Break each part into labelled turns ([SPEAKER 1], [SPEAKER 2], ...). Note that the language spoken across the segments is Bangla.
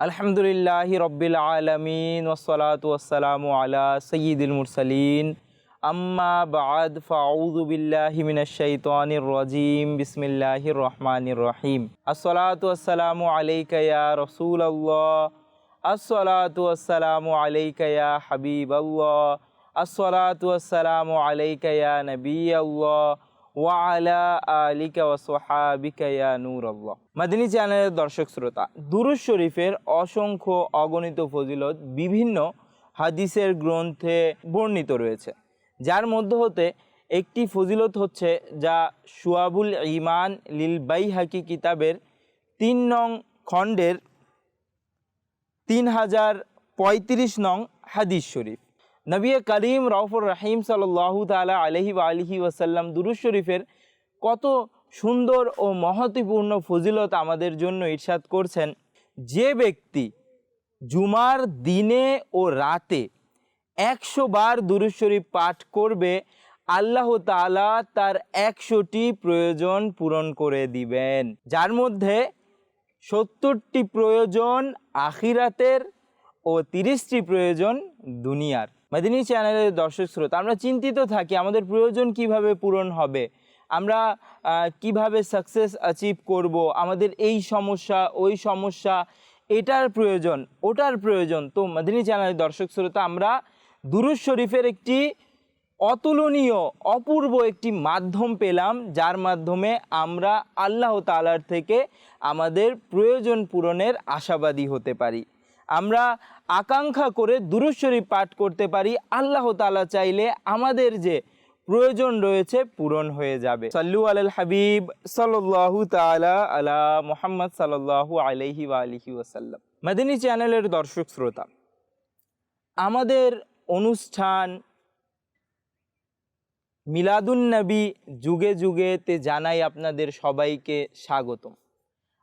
[SPEAKER 1] আলহামদুলিল্লাহ রব্বিল আলমিন ওসলাত ওসালাম আলা সঈদুল মুরসালিন আম্মা বাদ ফাউযু বিল্লাহি মিনাশ শাইতানির রাজিম বিসমিল্লাহির রহমানির রহিম আসসালাতু ওয়াসসালামু আলাইকা ইয়া রাসূলুল্লাহ আসসালাতু ওয়াসসালামু আলাইকা ইয়া হাবিবাল্লাহ আসসালাতু ওয়াসসালামু আলাইকা ইয়া নবিয়াল্লাহ ওয়ালা মাদিনী চ্যানেলের দর্শক শ্রোতা দুরুজ শরীফের অসংখ্য অগণিত ফজিলত বিভিন্ন হাদিসের গ্রন্থে বর্ণিত রয়েছে। যার মধ্য হতে একটি ফজিলত হচ্ছে যা সুয়াবুল ইমান লিল বাইহাকি কিতাবের তিন নং খণ্ডের তিন হাজার পঁয়ত্রিশ নং হাদিস শরীফ। নবী করিম রফুর রাহিম সাল্লাহু তালা আলহি আলহি ওয়াসাল্লাম দুরুজ শরীফের কত সুন্দর ও মহত্বপূর্ণ ফজিলত আমাদের জন্য ইরশাদ করছেন। যে ব্যক্তি জুমার দিনে ও রাতে একশো বার দুরুজ শরীফ পাঠ করবে, আল্লাহ তালা তার একশোটি প্রয়োজন পূরণ করে দিবেন। যার মধ্যে সত্তরটি প্রয়োজন আখিরাতের ও তিরিশটি প্রয়োজন দুনিয়ার। মাদিনী চ্যানেলের দর্শক শ্রোতা, আমরা চিন্তিত থাকি আমাদের প্রয়োজন কীভাবে পূরণ হবে, আমরা কীভাবে সাকসেস অ্যাচিভ করব, আমাদের এই সমস্যা, ওই সমস্যা, এটার প্রয়োজন, ওটার প্রয়োজন। তো মাদিনী চ্যানেলের দর্শক শ্রোতা, আমরা দুরুজ শরীফের একটি অতুলনীয়, অপূর্ব একটি মাধ্যম পেলাম, যার মাধ্যমে আমরা আল্লাহ তালার থেকে আমাদের প্রয়োজন পূরণের আশাবাদী হতে পারি। আমরা আকাঙ্ক্ষা করে দুরুজ শরীফ পাঠ করতে পারি, আল্লাহ তালা চাইলে আমাদের যে প্রয়োজন রয়েছে পূরণ হয়ে যাবে। সাল্লু আল হাবিব সাল্লাহু তালা আলা মোহাম্মদ সাল্লাহু আলহি আলিহি ওয়াসাল্লাম। মাদিনী চ্যানেলের দর্শক শ্রোতা, আমাদের অনুষ্ঠান মিলাদুন্নবী যুগে যুগেতে জানাই আপনাদের সবাইকে স্বাগতম।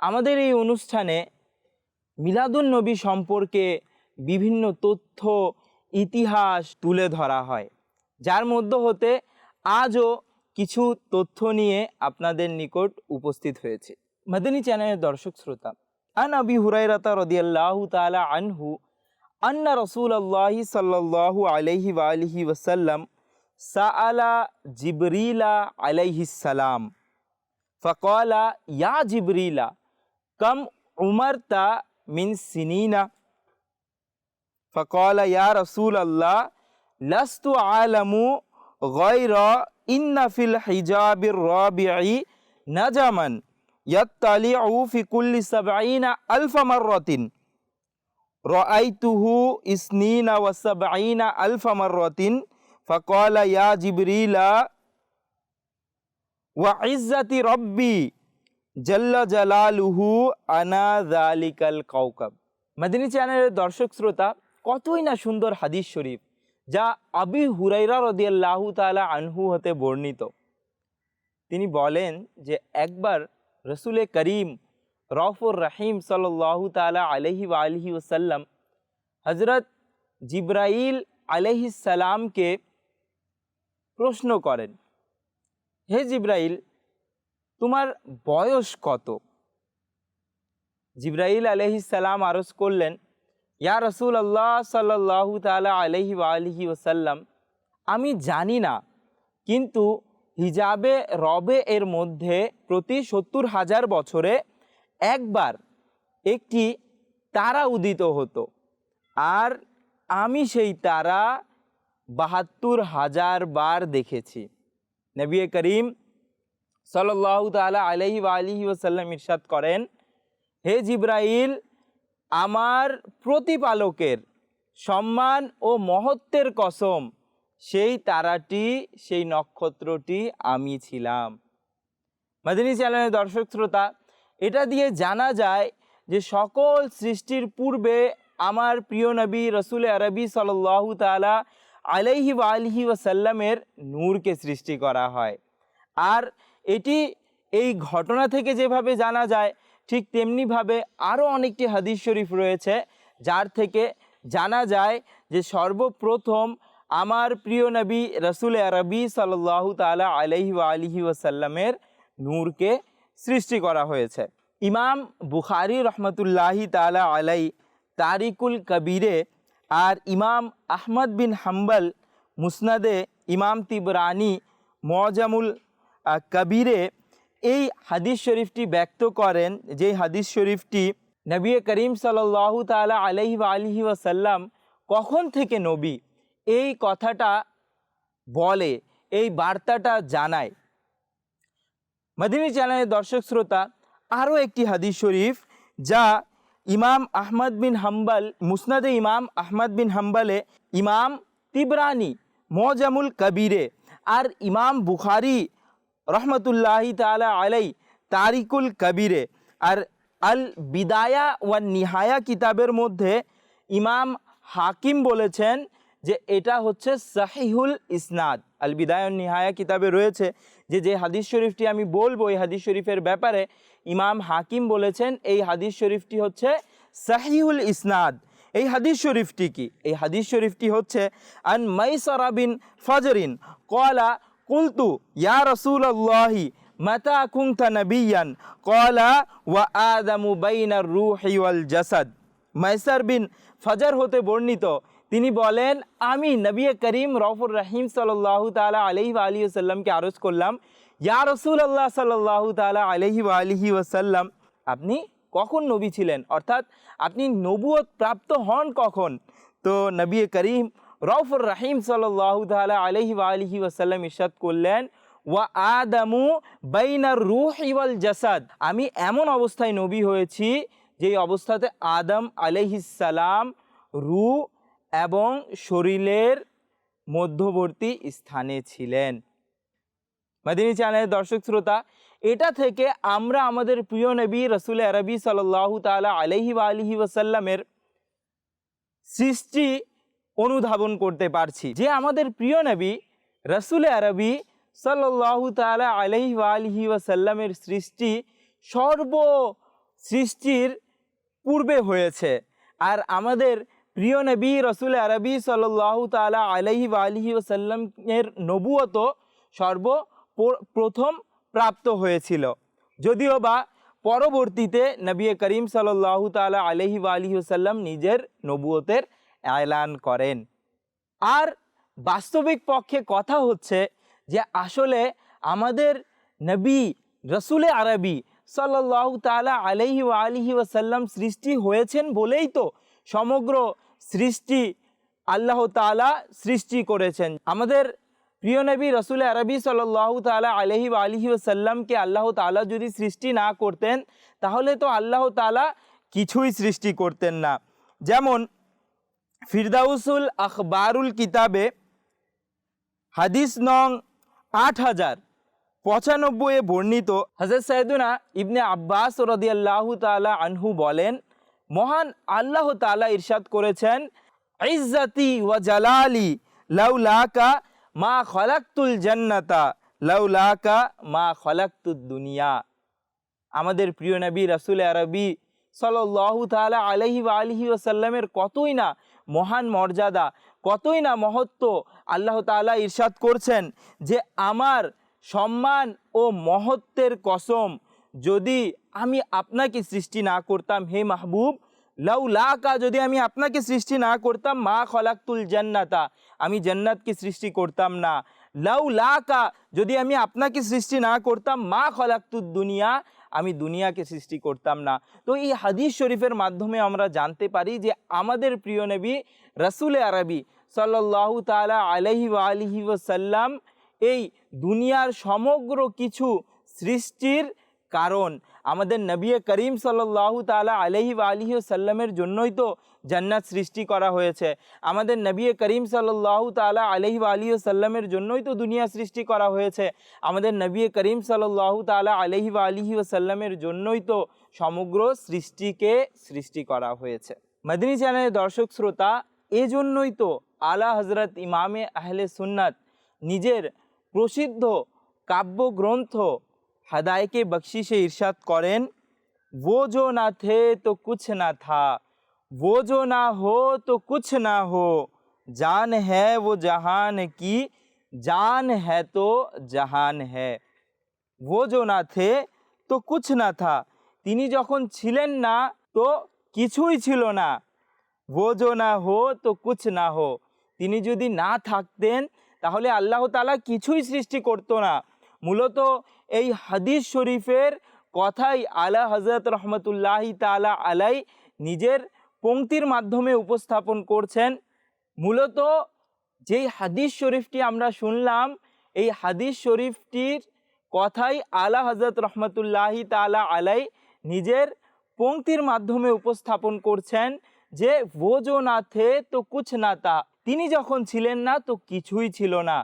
[SPEAKER 1] আমাদের এই অনুষ্ঠানে মিলাদুন্নবী সম্পর্কে বিভিন্ন তথ্য, ইতিহাস তুলে ধরা হয়। যার মধ্য হতে আজও কিছু তথ্য নিয়ে আপনাদের নিকট উপস্থিত হয়েছে। মদিনী চ্যানেলের দর্শক শ্রোতা, আন আবি হুরাইরাতা রদিয়াল্লাহু তালা আনহু, আন্না রসুল আল্লাহি সাল্লাহ আলহি আলহি ওসাল্লাম সাআলা জিবরিলা আলাইহিসালাম ফকলা, ইয়া জিবরিলা, কম উমরতা মিন সিনিনা? سنين فقال يا رسول الله لست أعلم غير إن في الحجاب الرابع نجما يطلع في كل سبعين ألف مرة رأيته اثنين وسبعين ألف مرة فقال يا جبريل ওয়াইজ্জাতি রব্বি জাল্লা জালালুহু আনা জালিকাল কাউকাব মাদিনী চ্যানেলের দর্শক শ্রোতা কতই না সুন্দর হাদিস শরীফ, যা আবি হুরাইরা রদিয়াল্লাহু তাআলা আনহু হতে বর্ণিত। তিনি বলেন যে একবার রসুলে করিম রফুর রাহিম সাল্লাল্লাহু তাআলা আলহি আলিহি ওসাল্লাম হজরত জিব্রাইল আলহিস সালামকে প্রশ্ন করেন, হে জিব্রাইল, তোমার বয়স কত? জিব্রাইল আলহি সালাম আরজ করলেন ইয়া রসুল আল্লাহ সাল্লাহ তালা আলহি আলহি ওসাল্লাম আমি জানি না, কিন্তু হিজাবে রবে এর মধ্যে প্রতি সত্তর হাজার বছরে একবার একটি তারা উদিত হতো। আর আমি সেই তারা বাহাত্তর হাজার বার দেখেছি। নবী করিম সাল্লাহ তালা আলহি আলিহি ওসাল্লাম ইরশাদ করেন, হে জিব্রাইল আমার প্রতিপালকের সম্মান ও মহত্বের কসম, সেই তারাটি, সেই নক্ষত্রটি আমি ছিলাম। মাদিনী চ্যানেলের দর্শক শ্রোতা, এটা দিয়ে জানা যায় যে সকল সৃষ্টির পূর্বে আমার প্রিয় নবী রসুল আরবি সাল্লাহু তালা আলাইহি বা আলহি ওয়াসাল্লামের নূরকে সৃষ্টি করা হয়। আর এটি এই ঘটনা থেকে যেভাবে জানা যায় ঠিক তেমনিভাবে আরও অনেকটি হাদিস শরীফ রয়েছে, যার থেকে জানা যায় যে সর্বপ্রথম আমার প্রিয় নবী রসুল আরবি সাল্লাহু তালা আলহি আলহি ওয়াসাল্লামের নূরকে সৃষ্টি করা হয়েছে। ইমাম বুখারি রহমতুল্লাহি তালা আলাই তারিকুল কবিরে আর ইমাম আহমদ বিন হাম্বল মুসনাদে ইমাম তিবরানি মজামুল কবিরে এই হাদিস শরীফটি ব্যক্ত করেন যে হাদিস শরীফটি নবী করিম সাল্লাল্লাহু তাআলা আলাইহি ওয়া আলিহি ওয়াসাল্লাম কখন থেকে নবী? এই কথাটা বলে, এই বার্তাটা জানায়। মদিনী চ্যানেলের দর্শক শ্রোতা, আরও একটি হাদিস শরীফ যা ইমাম আহমদ বিন হাম্বল, মুসনাদে ইমাম আহমদ বিন হাম্বলে ইমাম তিবরানি, মজামুল কবিরে আর ইমাম বুখারি রহমতুল্লাহি তালা আলাই তারিকুল কবিরে। আর আল বিদায়া ওয়ান নিহায়া কিতাবের মধ্যে ইমাম হাকিম বলেছেন যে এটা হচ্ছে সাহিহুল ইসনাদ। আল বিদায়ন নিহায়া কিতাবে রয়েছে যে যে হাদিস শরীফটি আমি বলব, এই হাদিস শরীফের ব্যাপারে ইমাম হাকিম বলেছেন এই হাদিস শরীফটি হচ্ছে সাহিহুল ইসনাদ। এই হাদিস শরীফটি কি? এই হাদিস শরীফটি হচ্ছে আন মাইসারা বিন ফজরিন। কলা কুলতু ইয়া রসুল্লাহি মাতা কুংতা নবিয়ান কলা ওয়া আদামু বাইনার রুহি ওয়াল জাসাদ মাইসার বিন ফজর হতে বর্ণিত। তিনি বলেন, আমি নবী করিম রফুর রহিম সাল্লাহ তালা আলহি আলী ওসাল্লামকে আরজ করলাম, ইয়া রসুল আল্লাহ সাল্লাহ তালা আলহি আলহি ওসাল্লাম আপনি কখন নবী ছিলেন? অর্থাৎ, আপনি নবুয়ত প্রাপ্ত হন কখন? তো নবী করিম রফুর রাহিম সাল্লাহ তালা আলহি আলহি ওসাল্লাম ইরশাদ করলেন, ওয়া আদামু বাইনার রুহ ইওয়াল জাসাদ। আমি এমন অবস্থায় নবী হয়েছি, যেই অবস্থাতে আদম আলহিসাল্লাম রু এবং শরীরের মধ্যবর্তী স্থানে ছিলেন। মাদিনী চ্যানেলের দর্শক শ্রোতা, এটা থেকে আমরা আমাদের প্রিয় নবী রসুল আরবি সাল্লাহ তালা আলহি আলহি ওসাল্লামের সৃষ্টি অনুধাবন করতে পারছি। যে আমাদের প্রিয় নবী, রসুল আরবি সাল্লাহ তালা আলহি আলহি ওয়াসাল্লামের সৃষ্টি সর্ব সৃষ্টির পূর্বে হয়েছে। আর আমাদের প্রিয় নবী, রসুল আরবি সাল্লাহ তালা আলহি আলহি ওসাল্লামের নবুয়ত সর্ব প্রথম প্রাপ্ত হয়েছিল। যদিও বা পরবর্তীতে নবী করিম সাল্লাহ তালা আলহি আলহি ওসাল্লাম নিজের নবুয়তের এলান করেন। আর বাস্তবিক পক্ষে কথা হচ্ছে যে আসলে আমাদের নবী রসুলে আরবি সাল্লাহ তালা আলহি আলিহি ওয়াসাল্লাম সৃষ্টি হয়েছেন বলেই তো সমগ্র সৃষ্টি আল্লাহ তালা সৃষ্টি করেছেন। আমাদের প্রিয় নবী রসুল আরবি সাল্লাহ তালা আলহি আলিহি ওসাল্লামকে আল্লাহ তালা যদি সৃষ্টি না করতেন, তাহলে তো আল্লাহ তালা কিছুই সৃষ্টি করতেন না। যেমন ফিরদাউসুল আখবারুল কিতাবে হাদিস নং আট হাজার পঁচানব্বইয়ে বর্ণিত। হজরত সৈদুনা ইবনে আব্বাস রদিয়াল্লাহু তালা আনহু বলেন, মহান আল্লাহ তালা ইরশাদ করেছেন, ইজ্জতি ওয়া জালালি, লাউলাকা মা খলাক্তুল জান্নাতা, লাউলাকা মা খলাক্তুদ দুনিয়া। আমাদের প্রিয় নবী রাসুল আরবি সাল্লাহু তালা আলহি আলহি ওসাল্লামের কতই না মহান মর্যাদা, কতই না মহত্ব আল্লাহ তাআলা ইরশাদ করছেন যে আমার সম্মান ও মহত্বের কসম যদি আমি আপনাকে সৃষ্টি না করতাম, হে মাহবুব, লাউ লাকা যদি আমি আপনাকে সৃষ্টি না করতাম, মা খলাক্তুল জান্নাতা, আমি জান্নাতকে সৃষ্টি করতাম না। লাউ লাকা যদি আমি আপনাকে সৃষ্টি না করতাম, মা খলাক্তুদ দুনিয়া আমি দুনিয়াকে সৃষ্টি করতাম না। তো এই হাদিস শরীফের মাধ্যমে আমরা জানতে পারি যে আমাদের প্রিয় নবী রসুলে আরবি সাল্লাহ তালা আলহি আলহি ওসাল্লাম এই দুনিয়ার সমগ্র কিছু সৃষ্টির কারণ। আমাদের নবী করিম সাল্লাহ তালা আলহি আলহি সাল্লামের জন্যই তো জান্নাত সৃষ্টি করা হয়েছে আমাদের নবী করিম সাল্লাহ তালা আলহি আলহি সাল্লামের জন্যই তো দুনিয়া সৃষ্টি করা হয়েছে আমাদের নবী করিম সাল্লাহ তালা আলহি আলহি সাল্লামের জন্যই তো সমগ্র সৃষ্টিকে সৃষ্টি করা হয়েছে মদিনী চ্যানেলের দর্শক শ্রোতা এজন্যই তো আলা হজরত ইমামে আহলে সুন্নাত নিজের প্রসিদ্ধ কাব্যগ্রন্থ हदायके बख्शिश इरशाद करें वो जो ना थे तो कुछ ना था वो जो ना हो तो कुछ ना हो जान है वो जहान की जान है तो जहान है वो जो ना थे তো কুছ না থা তিনি যখন ছিলেন না তো কিছুই ছিল না বোঝো না হো তো কুছ না হো তিনি যদি না থাকতেন তাহলে আল্লাহ তালা কিছুই সৃষ্টি করতো না মূলত এই হাদিস শরীফের কথাই আলা হজরত রহমতুল্লাহি তালা আলাই নিজের পংক্তির মাধ্যমে উপস্থাপন করছেন। মূলত যেই হাদিস শরীফটি আমরা শুনলাম, এই হাদিস শরীফটির কথাই আলা হজরত রহমতুল্লাহি তালা আলাই নিজের পংক্তির মাধ্যমে উপস্থাপন করছেন যে যো না থে তো কুছ না তা। তিনি যখন ছিলেন না, তো কিছুই ছিল না।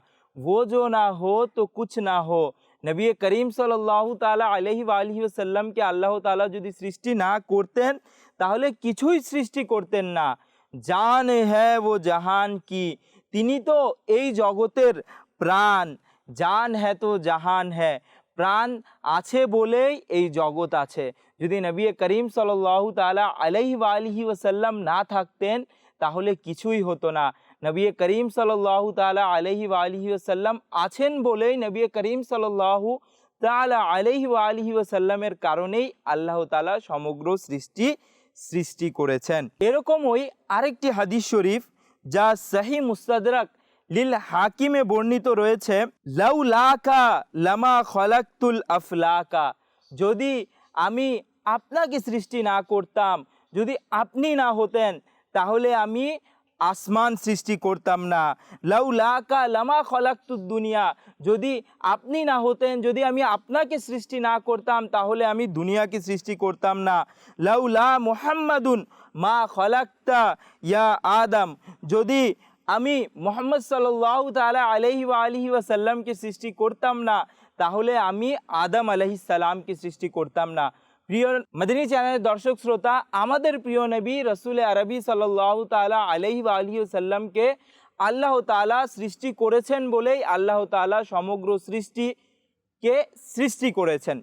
[SPEAKER 1] যো না হো, তো কুছ না হো। নবী করিম সাল্লাহ তালা আলহি আলহি সাল্লামকে আল্লাহ তালা যদি সৃষ্টি না করতেন তাহলে কিছুই সৃষ্টি করতেন না। জান হ্যাঁ ও জাহান কি, তিনি তো এই জগতের প্রাণ। জান হ্যাঁ তো জাহান হ্যাঁ প্রাণ আছে বলেই এই জগৎ আছে। যদি নবী করিম সাল্লাহ তালা আলহি আলহি ওসাল্লাম না থাকতেন, তাহলে কিছুই হতো না। নবী করিম সাল্লাহ তালা আলহি আলহি ওসাল্লাম আছেন বলেই নবী করিম সাল্লাহু তালা আলহি আলহি ওসাল্লামের কারণেই আল্লাহ তালা সমগ্র সৃষ্টি সৃষ্টি করেছেন। এরকমই আরেকটি হাদিস শরীফ, যা সাহি মুস্তাদরাক লীল হাকিমে বর্ণিত রয়েছে, লাউ লাকা লামা খলাক্তুল আফলাকা। যদি আমি আপনাকে সৃষ্টি না করতাম, যদি আপনি না হতেন, তাহলে আমি আসমান সৃষ্টি করতাম না। লাউ লাকা লামা খলাক্তু দুনিয়া। যদি আপনি না হতেন, যদি আমি আপনাকে সৃষ্টি না করতাম, তাহলে আমি দুনিয়াকে সৃষ্টি করতাম না। লাউ লা মোহাম্মদুন মা খলাক্তা ইয়া আদম। যদি আমি মোহাম্মদ সাল্লাহ তালা আলহি আলহি ওয়াসাল্লামকে সৃষ্টি করতাম না, তাহলে আমি আদম আলহি সালামকে সৃষ্টি করতাম না। প্রিয় মদিনী চ্যানেলের দর্শক শ্রোতা, আমাদের প্রিয় নবী রসুল আরবি সাল্লাহ তালা আলহি আলহি সাল্লামকে আল্লাহ তালা সৃষ্টি করেছেন বলেই আল্লাহ তালা সমগ্র সৃষ্টিকে সৃষ্টি করেছেন।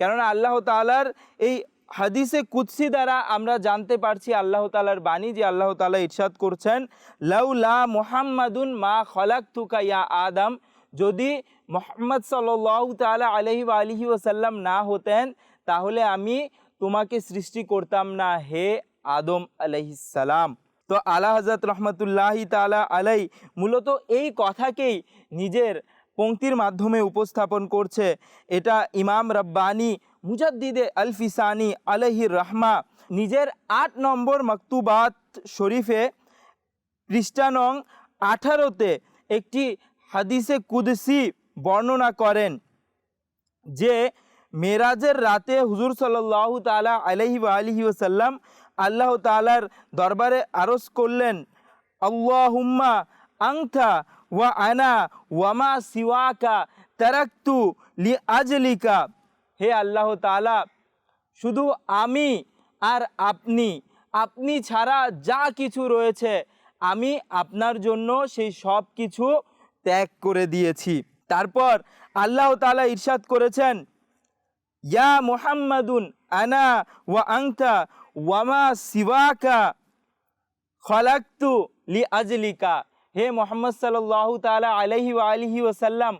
[SPEAKER 1] কেননা আল্লাহ তালার এই হাদিসে কুৎসি দ্বারা আমরা জানতে পারছি আল্লাহ তালার বাণী যে আল্লাহ তালা ইরশাদ করছেন লাউ লা মোহাম্মদুন মা খলাক তুকা ইয়া আদম। যদি মোহাম্মদ সাল্লাহ তালা আলহি আলহি ওসাল্লাম না হতেন তাহলে আমি তোমাকে সৃষ্টি করতাম না, হে আদম আলহিসাল্লাম তো আলা হজরত রহমতুল্লাহি তালা আলাই মূলত এই কথাকেই নিজের পংক্তির মাধ্যমে উপস্থাপন করছে। এটা ইমাম রব্বানি মুজাদ্দিদে আল ফিসানি আলহির রহমা নিজের আট নম্বর মকতুবাত শরীফে পৃষ্ঠানং আঠারোতে একটি হাদিসে কুদসি বর্ণনা করেন যে মেরাজের রাতে হুজুর সাল্লাহ তালা আলহি আলহি ওসাল্লাম আল্লাহ তালার দরবারে আরজ করলেন, আল্লাহুম্মা আংথা ওয়া আনা ওয়ামা সিওয়াকা তারাক্তু লি আজলিকা। হে আল্লাহ তালা শুধু আমি আর আপনি আপনি ছাড়া যা কিছু রয়েছে, আমি আপনার জন্য সেই সব কিছু ত্যাগ করে দিয়েছি। তারপর আল্লাহ তালা ইরশাদ করেছেন ইয়া মোহাম্মদুন আনা ওয়া আংতা ওয়ামা সিওয়াকা খলাক্তু লি আজলিকা হে মোহাম্মদ সাল্লাহ তালা আলহি আলহি ওসাল্লাম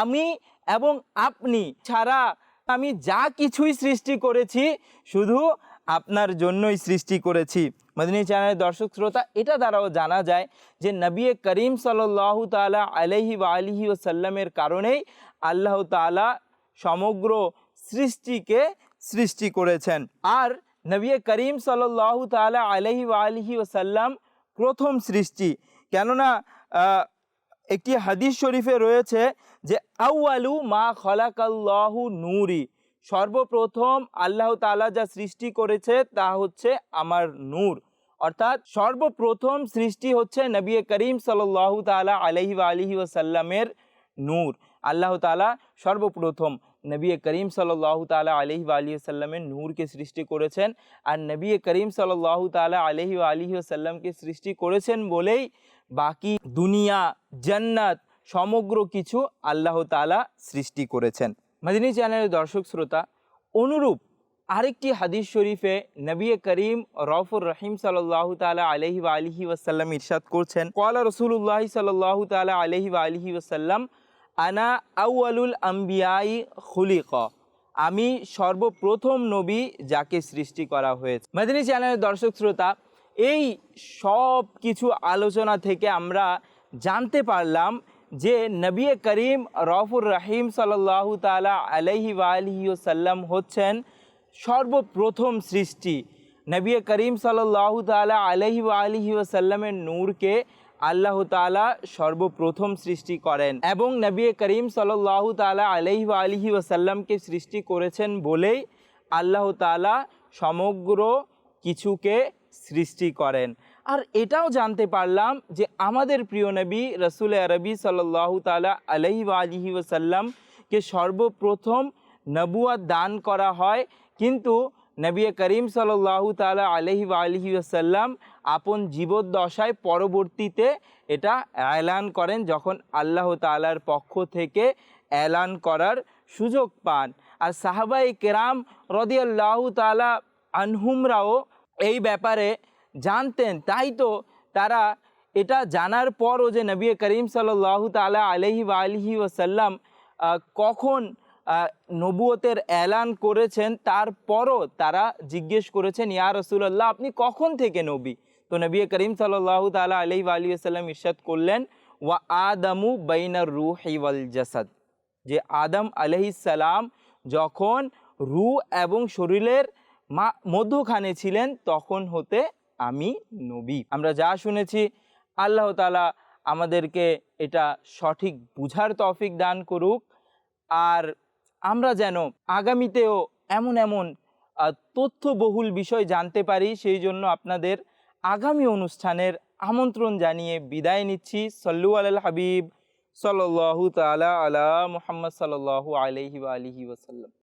[SPEAKER 1] আমি এবং আপনি ছাড়া আমি যা কিছুই সৃষ্টি করেছি, শুধু আপনার জন্যই সৃষ্টি করেছি। মদিনী চ্যানেলের দর্শক শ্রোতা, এটা দ্বারাও জানা যায় যে নবী করিম সাল্লাহ তালা আলহি আলহি ওসাল্লামের কারণেই আল্লাহ তালা সমগ্র সৃষ্টিকে সৃষ্টি করেছেন। আর নবী করিম সাল্লাহ তালা আলহি আলহি ওসাল্লাম প্রথম সৃষ্টি। কেননা একটি হাদিস শরীফে রয়েছে যে আউআলু মা খলাকাল্লাহু নূরি। সর্বপ্রথম আল্লাহ তালা যা সৃষ্টি করেছে তা হচ্ছে আমার নূর। অর্থাৎ সর্বপ্রথম সৃষ্টি হচ্ছে নবী করিম সাল্লাহ তালা আলহি আলহি ওসাল্লামের নূর। আল্লাহ তালা সর্বপ্রথম। নবী করিম সাল্লাহ তালা আলহি আলী সাল্লামের নূরকে সৃষ্টি করেছেন আর নবী করিম সাল্লাহ তালা আলহি আলহি সাল্লামকে সৃষ্টি করেছেন বলেই বাকি দুনিয়া, জান্নাত, সমগ্র কিছু আল্লাহ তালা সৃষ্টি করেছেন। মদিনী চ্যানেলের দর্শক শ্রোতা, অনুরূপ আরেকটি হাদিস শরীফে নবী করিম রফুর রহিম সাল্লাহ তালা আলহি আলহি ওসাল্লাম ইরশাদ করছেন কলা রসুল্লাহ সাল্লাহ তালা আলহি আলহি ওসাল্লাম আনা আউআলুল আম্বিয়াই খুলিক। আমি সর্বপ্রথম নবী যাকে সৃষ্টি করা হয়েছে। মেদিনী চ্যানেলের দর্শক শ্রোতা, এই সব কিছু আলোচনা থেকে আমরা জানতে পারলাম যে নবী করিম রফুর রাহিম সাল্লাহু তালা আলহি সাল্লাম হচ্ছেন সর্বপ্রথম সৃষ্টি। নবী করিম সাল্লাহ তালা আলহি ওসাল্লামের নূরকে আল্লাহ তালা সর্বপ্রথম সৃষ্টি করেন এবং নবী করিম সাল্লাহ তালা আলহি আলহি ওসাল্লামকে সৃষ্টি করেছেন বলেই আল্লাহ তালা সমগ্র কিছুকে সৃষ্টি করেন। আর এটাও জানতে পারলাম যে আমাদের প্রিয় নবী রসুল আরবি সাল্লাহ তালা আলহি আলহি ওসাল্লামকে সর্বপ্রথম নবুয়া দান করা হয়। কিন্তু নবী করিম সাল্লাহ তালা আলহি আলহি আসাল্লাম আপন জীবদ্দশায় পরবর্তীতে এটা অ্যালান করেন যখন আল্লাহ তালার পক্ষ থেকে অ্যালান করার সুযোগ পান। আর সাহাবাই কেরাম রদিয়াল্লাহ তালা আনহুমরাও এই ব্যাপারে জানতেন। তাই তো তারা এটা জানার পরও যে নবী করিম সাল্লাহ তালা আলহি বা আলহি ওসাল্লাম কখন নবুয়তের এলান করেছেন, তারপরও তারা জিজ্ঞেস করেছেন, ইয়া রসুল্লাহ আপনি কখন থেকে নবী? তো নবী করিম সাল্লাহ তালা আলী আসাল্লাম ইরশাদ করলেন, ওয়া আদমু বাইনার রুহ ওয়াল জাসাদ। যে আদম সালাম যখন রু এবং শরীরের মা, মধ্যখানে ছিলেন, তখন হতে আমি নবী। আমরা যা শুনেছি, আল্লাহ তালা আমাদেরকে এটা সঠিক বুঝার তফিক দান করুক। আর আমরা যেন আগামীতেও এমন এমন তথ্যবহুল বিষয় জানতে পারি, সেই জন্য আপনাদের আগামী অনুষ্ঠানের আমন্ত্রণ জানিয়ে বিদায় নিচ্ছি। সল্লু আল হাবিব সাল্লাল্লাহু তালা আলা মোহাম্মদ সাল্লু আলহি আলহি ওসাল্লাম